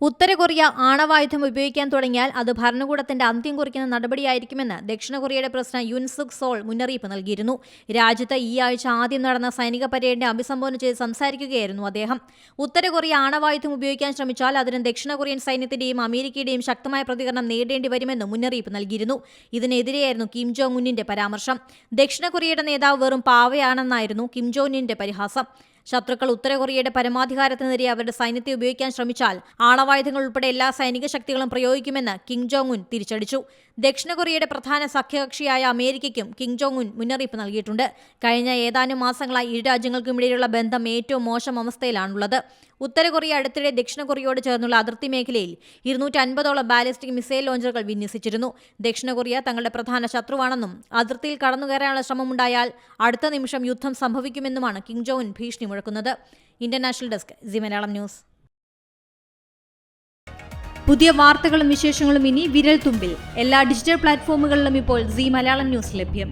ഉത്തര Korea ആണവായുധം ഉപയോഗിക്കാൻ തുടങ്ങിയാൽ അത് ഭരണകൂടത്തിന്റെ അന്ത്യം കുറിക്കുന്ന നടപടിയായിരിക്കുമെന്ന് ദക്ഷിണ കൊറിയയുടെ പ്രസിഡന്റ് യുൻസുക് സോൾ മുന്നറിയിപ്പ് നൽകിയിരുന്നു. രാജ്യത്ത് ഈ ആഴ്ച ആദ്യം നടന്ന സൈനിക പരേഡിനെ അഭിസംബോധന ചെയ്ത് സംസാരിക്കുകയായിരുന്നു അദ്ദേഹം. ഉത്തര കൊറിയ ആണവായുധം ഉപയോഗിക്കാൻ ശ്രമിച്ചാൽ അതിന് ദക്ഷിണ കൊറിയൻ സൈന്യത്തിന്റെയും അമേരിക്കയുടെയും ശക്തമായ പ്രതികരണം നേരിടേണ്ടി വരുമെന്ന് മുന്നറിയിപ്പ് നൽകിയിരുന്നു. ഇതിനെതിരെയായിരുന്നു കിം ജോങ് ഉന്നിന്റെ പരാമർശം. ദക്ഷിണ കൊറിയയുടെ നേതാവ് വെറും പാവയാണെന്നായിരുന്നു കിം ജോങ് ഉന്നിന്റെ പരിഹാസം. ശത്രുക്കൾ ഉത്തര കൊറിയയുടെ പരമാധികാരത്തിനെതിരെ അവരുടെ സൈന്യത്തെ ഉപയോഗിക്കാൻ ശ്രമിച്ചാൽ ആണവായുധങ്ങൾ ഉൾപ്പെടെ എല്ലാ സൈനിക ശക്തികളും പ്രയോഗിക്കുമെന്ന് കിം ജോങ് ഉൻ തിരിച്ചടിച്ചു. ദക്ഷിണ കൊറിയയുടെ പ്രധാന സഖ്യകക്ഷിയായ അമേരിക്കയ്ക്കും കിം ജോങ് ഉൻ മുന്നറിയിപ്പ് നൽകിയിട്ടുണ്ട്. കഴിഞ്ഞ ഏതാനും മാസങ്ങളായി ഇരു രാജ്യങ്ങൾക്കുമിടയിലുള്ള ബന്ധം ഏറ്റവും മോശം അവസ്ഥയിലാണുള്ളത്. ഉത്തര കൊറിയ അടുത്തിടെ ദക്ഷിണ കൊറിയയോട് ചേർന്നുള്ള അതിർത്തി മേഖലയിൽ ഇരുന്നൂറ്റി അൻപതോളം ബാലിസ്റ്റിക് മിസൈൽ ലോഞ്ചറുകൾ വിന്യസിച്ചിരുന്നു. ദക്ഷിണ കൊറിയ തങ്ങളുടെ പ്രധാന ശത്രുവാണെന്നും അതിർത്തിയിൽ കടന്നുകയറാനുള്ള ശ്രമമുണ്ടായാൽ അടുത്ത നിമിഷം യുദ്ധം സംഭവിക്കുമെന്നുമാണ് കിം ജോങ് ഭീഷണി മുഴക്കുന്നത്. International desk Zee Malayalam news. പുതിയ വാർത്തകളും വിശേഷങ്ങളും ഇനി വിരൽ തുമ്പിൽ എല്ലാ ഡിജിറ്റൽ പ്ലാറ്റ്ഫോമുകളിലും ഇപ്പോൾ സി മലയാളം ന്യൂസ് ലഭ്യം.